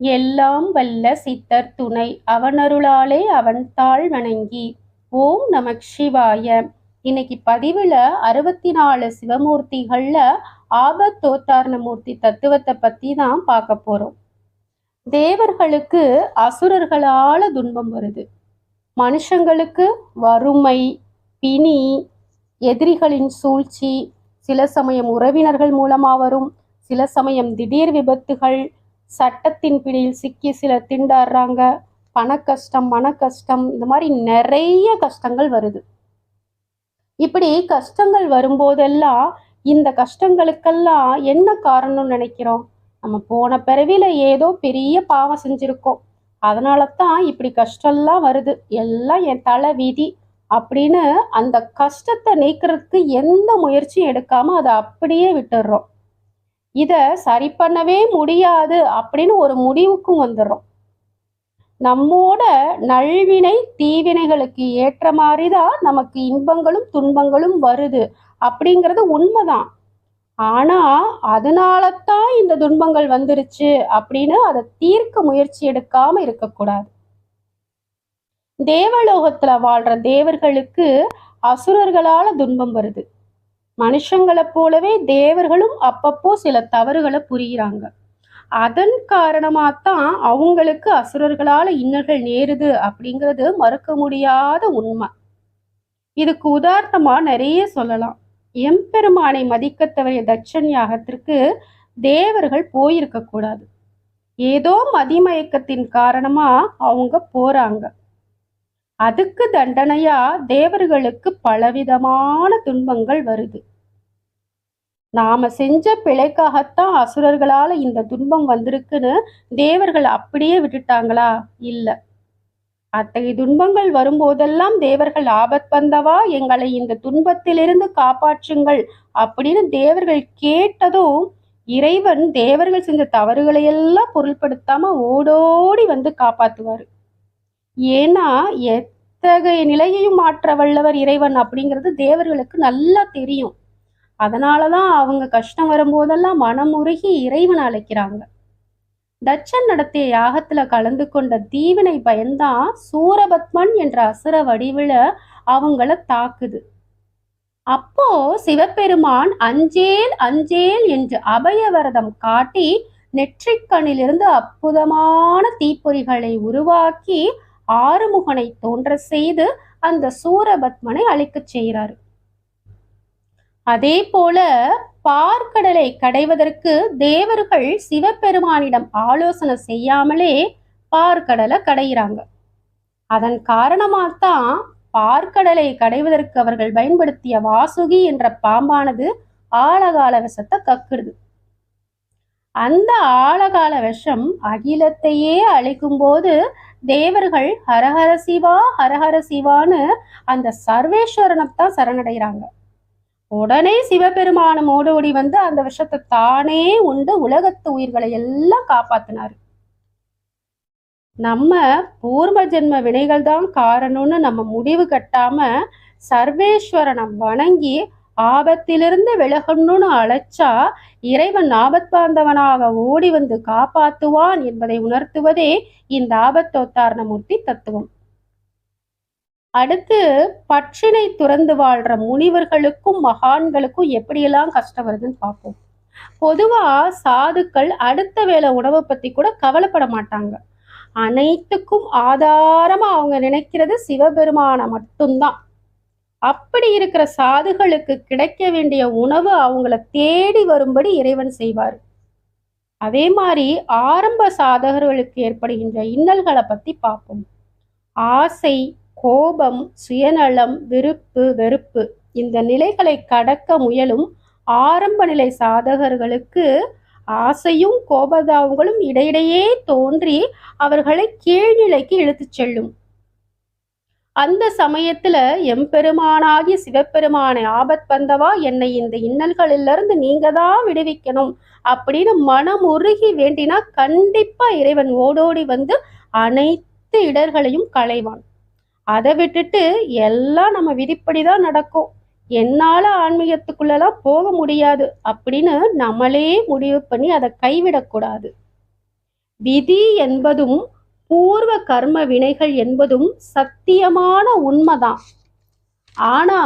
எல்லாம் வல்ல சித்தர் துணை அவனருளாலே அவன் தாழ் வணங்கி. ஓம் நமக் சிவாய. இன்னைக்கு பதிவுல அறுபத்தி நாலு சிவமூர்த்திகள்ல ஆபத்தோத்தாரண மூர்த்தி தத்துவத்தை பத்தி தான் பார்க்க போறோம். தேவர்களுக்கு அசுரர்களால துன்பம் வருது. மனுஷங்களுக்கு வறுமை பிணி எதிரிகளின் சூழ்ச்சி சில சமயம் உறவினர்கள் மூலமா வரும் சில சமயம் திடீர் விபத்துகள் சட்டத்தின் பிடியில் சிக்கி சிலர் திண்டாடுறாங்க. பண கஷ்டம் மன கஷ்டம் இந்த மாதிரி நிறைய கஷ்டங்கள் வருது. இப்படி கஷ்டங்கள் வரும்போதெல்லாம் இந்த கஷ்டங்களுக்கெல்லாம் என்ன காரணம்னு நினைக்கிறோம்? நம்ம போன பிறவியில் ஏதோ பெரிய பாவம் செஞ்சிருக்கோம். அதனால தான் இப்படி கஷ்டம்லாம் வருது. எல்லாம் என் தலை விதி அப்படின்னு அந்த கஷ்டத்தை நீக்கிறதுக்கு எந்த முயற்சியும் எடுக்காம அதை அப்படியே விட்டுடுறோம். இதை சரி பண்ணவே முடியாது அப்படின்னு ஒரு முடிவுக்கும் வந்துடுறோம். நம்மோட நல்வினை தீவினைகளுக்கு ஏற்ற மாதிரி தான் நமக்கு இன்பங்களும் துன்பங்களும் வருது அப்படிங்கிறது உண்மைதான். ஆனா அதனால தான் இந்த துன்பங்கள் வந்துருச்சு அப்படின்னு அதை தீர்க்க முயற்சி எடுக்காம இருக்கக்கூடாது. தேவலோகத்துல வாழ்ற தேவர்களுக்கு அசுரர்களால துன்பம் வருது. மனுஷங்களைப் போலவே தேவர்களும் அப்பப்போ சில தவறுகளை புரியுறாங்க. அதன் காரணமாக தான் அவங்களுக்கு அசுரர்களால இன்னல்கள் நேருது அப்படிங்கிறது மறுக்க முடியாத உண்மை. இதுக்கு உதாரணமா நிறைய சொல்லலாம். எம்பெருமானை மதிக்க தவறிய தட்சன் யாகத்திற்கு தேவர்கள் போயிருக்க கூடாது. ஏதோ மதிமயக்கத்தின் காரணமா அவங்க போறாங்க. அதுக்கு தண்டனையா தேவர்களுக்கு பலவிதமான துன்பங்கள் வருது. நாம செஞ்ச பிழைக்காகத்தான் அசுரர்களால இந்த துன்பம் வந்திருக்குன்னு தேவர்கள் அப்படியே விட்டுட்டாங்களா? இல்ல. அத்தகைய துன்பங்கள் வரும்போதெல்லாம் தேவர்கள் ஆபத் வந்தவா? எங்களை இந்த துன்பத்திலிருந்து காப்பாற்றுங்கள் அப்படின்னு தேவர்கள் கேட்டதும் இறைவன் தேவர்கள் செஞ்ச தவறுகளை எல்லாம் பொருள்படுத்தாம ஓடோடி வந்து காப்பாத்துவாரு. ஏன்னா எத்தகைய நிலையையும் மாற்ற வல்லவர் இறைவன் அப்படிங்கிறது தேவர்களுக்கு நல்லா தெரியும். அதனாலதான் அவங்க கஷ்டம் வரும்போதெல்லாம் மனமுருகி இறைவன் அழைக்கிறாங்க. தட்சன் நடத்திய யாகத்துல கலந்து கொண்ட தீவினை பயன்தான் சூரபத்மன் என்ற அசுர வடிவில அவங்கள தாக்குது. அப்போ சிவபெருமான் அஞ்சேல் அஞ்சேல் என்று அபயவரதம் காட்டி நெற்றிக்கண்ணிலிருந்து அற்புதமான தீப்பொறிகளை உருவாக்கி ஆறுமுகனை தோன்ற செய்து அந்த சூரபத்மனை அழிக்கச் செய்கிறார். அதே போல பார்க்கடலை கடைவதற்கு தேவர்கள் சிவபெருமானிடம் ஆலோசனை செய்யாமலே பார்க்கடலை கடைகிறாங்க. அதன் காரணமாகத்தான் பார்க்கடலை கடைவதற்கு அவர்கள் பயன்படுத்திய வாசுகி என்ற பாம்பானது ஆழகால விஷத்தை கக்குடுது அந்த ஆழகால விஷம் அகிலத்தையே அழிக்கும் போது தேவர்கள் ஹரஹர சிவா ஹரஹர சிவான்னு அந்த சர்வேஸ்வரனைத்தான் சரணடைகிறாங்க. உடனே சிவபெருமானம் ஓடோடி வந்து அந்த விஷத்தை தானே உண்டு உலகத்து உயிர்களை எல்லாம் காப்பாத்தினாரு. நம்ம பூர்வ ஜென்ம வினைகள் தான் காரணம்னு நம்ம முடிவு கட்டாம சர்வேஸ்வரனை வணங்கி ஆபத்திலிருந்து விலகணும்னு அழைச்சா இறைவன் ஆபத் பாந்தவனாக ஓடி வந்து காப்பாத்துவான் என்பதை உணர்த்துவதே இந்த ஆபத்தோத்தாரணமூர்த்தி தத்துவம். அடுத்து பற்றினை துறந்து வாழ்ற முனிவர்களுக்கும் மகான்களுக்கும் எப்படியெல்லாம் கஷ்டம் வருதுன்னு பார்ப்போம். பொதுவா சாதுக்கள் அடுத்த வேளை உணவை பத்தி கூட கவலைப்பட மாட்டாங்க. அனைத்துக்கும் ஆதாரமா அவங்க நினைக்கிறது சிவபெருமான மட்டும்தான். அப்படி இருக்கிற சாதுகளுக்கு கிடைக்க வேண்டிய உணவு அவங்கள தேடி வரும்படி இறைவன் செய்வார். அதே மாதிரி ஆரம்ப சாதகர்களுக்கு ஏற்படுகின்ற இன்னல்களை பத்தி பார்ப்போம். ஆசை கோபம் சுயநலம் விருப்பு வெறுப்பு இந்த நிலைகளை கடக்க முயலும் ஆரம்ப நிலை சாதகர்களுக்கு ஆசையும் கோபதாவங்களும் இடையிடையே தோன்றி அவர்களை கீழ்நிலைக்கு இழுத்துச் செல்லும். அந்த சமயத்துல எம்பெருமானாகி சிவபெருமானை ஆபத் வந்தவா என்னை இந்த இன்னல்களிலிருந்து நீங்க தான் விடுவிக்கணும் அப்படின்னு மனம் உருகி வேண்டினா கண்டிப்பா இறைவன் ஓடோடி வந்து அனைத்து இடர்களையும் களைவான். அதை விட்டுட்டு எல்லாம் நம்ம விதிப்படிதான் நடக்கும். என்னால ஆன்மீகத்துக்குள்ளலாம் போக முடியாது அப்படின்னு நம்மளே முடிவு பண்ணி அதை கைவிடக்கூடாது. விதி என்பதும் பூர்வ கர்ம வினைகள் என்பதும் சத்தியமான உண்மைதான். ஆனா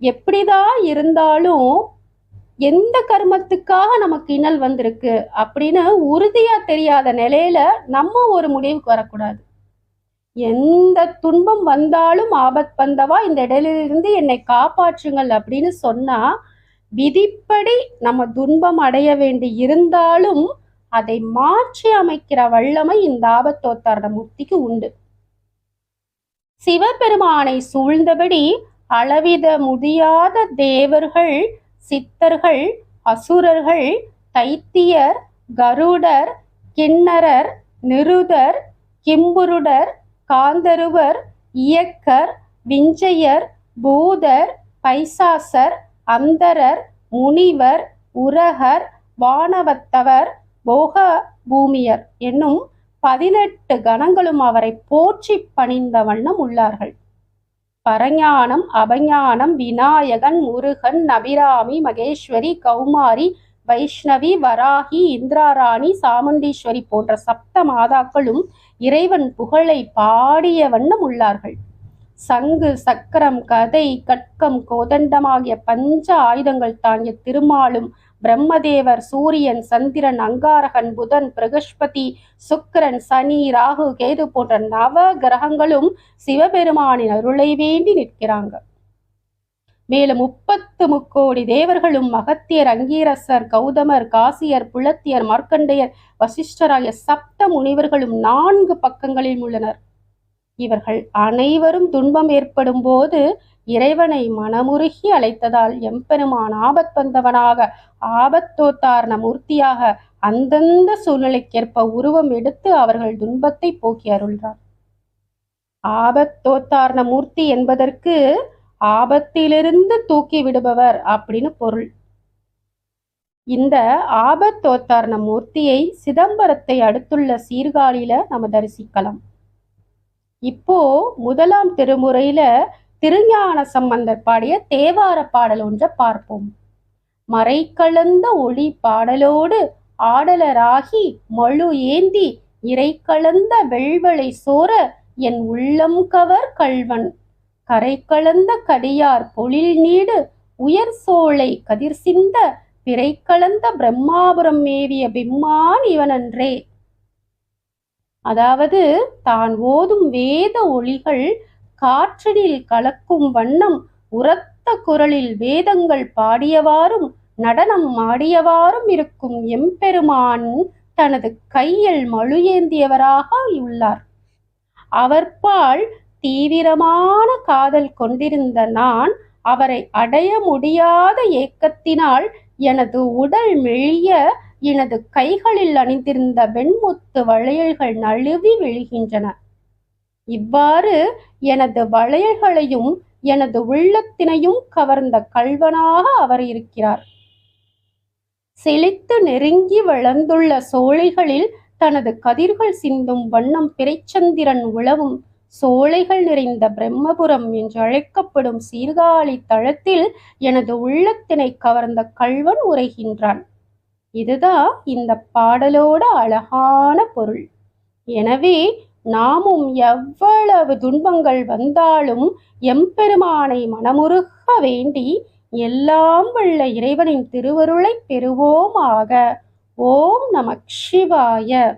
எப்படிதான் இருந்தாலும் எந்த கர்மத்துக்காக நமக்கு இன்னல் வந்திருக்கு அப்படின்னு உறுதியா தெரியாத நிலையில நம்ம ஒரு முடிவுக்கு வரக்கூடாது. எந்த துன்பம் வந்தாலும் ஆபத் பந்தவா இந்த இடையிலிருந்து என்னை காப்பாற்றுங்கள் அப்படின்னு சொன்னா விதிப்படி நம்ம துன்பம் அடைய வேண்டி இருந்தாலும் அதை மாற்றி அமைக்கிற வல்லமை இந்த ஆபத்தோத்தாரண மூர்த்திக்கு உண்டு. சிவபெருமானை சூழ்ந்தபடி அளவித முடியாத தேவர்கள் சித்தர்கள் அசுரர்கள் தைத்தியர் கருடர் கிண்ணரர் நிருதர் கிம்புருடர் காந்தருவர் இயக்கர் விஞ்சையர் பூதர் பைசாசர் அந்தரர் முனிவர் உரகர் வானவத்தவர் போக பூமியர் என்னும் பதினெட்டு கணங்களும் அவரை போற்றி பணிந்த வண்ணம் உள்ளார்கள். பரஞானம் அபஞானம் விநாயகன் முருகன் நபிராமி மகேஸ்வரி கௌமாரி வைஷ்ணவி வராகி இந்திராராணி சாமுண்டீஸ்வரி போன்ற சப்த மாதாக்களும் இறைவன் புகழை பாடிய வண்ணம் உள்ளார்கள். சங்கு சக்கரம் கதை கட்கம் கோதண்டமாகிய பஞ்ச ஆயுதங்கள் தாங்கிய திருமாலும் பிரம்மதேவர் சூரியன் சந்திரன் அங்காரகன் புதன் பிரகஸ்பதி சுக்கரன் சனி ராகு கேது போன்ற நவ கிரகங்களும் சிவபெருமானின் அருளை வேண்டி நிற்கிறாங்க. மேலும் முப்பத்து முக்கோடி தேவர்களும் மகத்தியர் அங்கீரசர் கௌதமர் காசியர் புலத்தியர் மார்க்கண்டையர் வசிஷ்டராய சப்த முனிவர்களும் நான்கு பக்கங்களில் உள்ளனர். இவர்கள் அனைவரும் துன்பம் ஏற்படும் போது இறைவனை மனமுருகி அழைத்ததால் எம்பெருமான் ஆபத் வந்தவனாக ஆபத்தோத்தாரண மூர்த்தியாக அந்தந்த சூழ்நிலைக்கேற்ப உருவம் எடுத்து அவர்கள் துன்பத்தை போக்கி அருள்றார். ஆபத்தோத்தாரண மூர்த்தி என்பதற்கு ஆபத்திலிருந்து தூக்கி விடுபவர் அப்படின்னு பொருள். இந்த ஆபத்தோத்தாரண மூர்த்தியை சிதம்பரத்தை அடுத்துள்ள சீர்காழியில நம்ம தரிசிக்கலாம். இப்போ முதலாம் திருமுறையில திருஞான சம்பந்தர் பாடிய தேவார பாடல் ஒன்றை பார்ப்போம். மறைக்கலந்த ஒளி பாடலோடு ஆடலராகி மழு ஏந்தி இறை கலந்த வெள்வளை சோர என் உள்ளம் கவர் கள்வன். கரை கலந்த கடியார் பொழில் நீடு உயர் சோலை கதிர் சிந்த பிறை கலந்த பிரம்மாபுரம் மேவிய பிம்மான் இவனன்றே. அதாவது தான் ஓதும் வேத ஒளிகள் காற்றனில் கலக்கும் வண்ணம் உரத்த குரலில் வேதங்கள் பாடியவாறும் நடனம் ஆடியவாறும் இருக்கும் எம்பெருமான் தனது கையில் மழு ஏந்தியவராக உள்ளார். அவர்பால் தீவிரமான காதல் கொண்டிருந்த நான் அவரை அடைய முடியாத ஏக்கத்தினால் எனது உடல் மெழிய எனது கைகளில் அணிந்திருந்த வெண்முத்து வளையல்கள் நழுவி விழுகின்றன. இவ்வாறு எனது வளையல்களையும் எனது உள்ளத்தினையும் கவர்ந்த கல்வனாக அவர் இருக்கிறார். செழித்து நெருங்கி வளர்ந்துள்ள சோலைகளில் தனது கதிர்கள் சிந்தும் வண்ணம் பிறைச்சந்திரன் உழவும் சோலைகள் நிறைந்த பிரம்மபுரம் என்று அழைக்கப்படும் சீர்காழி தளத்தில் எனது உள்ளத்தினை கவர்ந்த கல்வன் உரைகின்றான். இதுதான் இந்த பாடலோட அழகான பொருள். எனவே நாமும் எவ்வளவு துன்பங்கள் வந்தாலும் எம்பெருமானை மனமுருக வேண்டி எல்லாம் வல்ல இறைவனின் திருவருளை பெறுவோமாக. ஓம் நமக் சிவாய.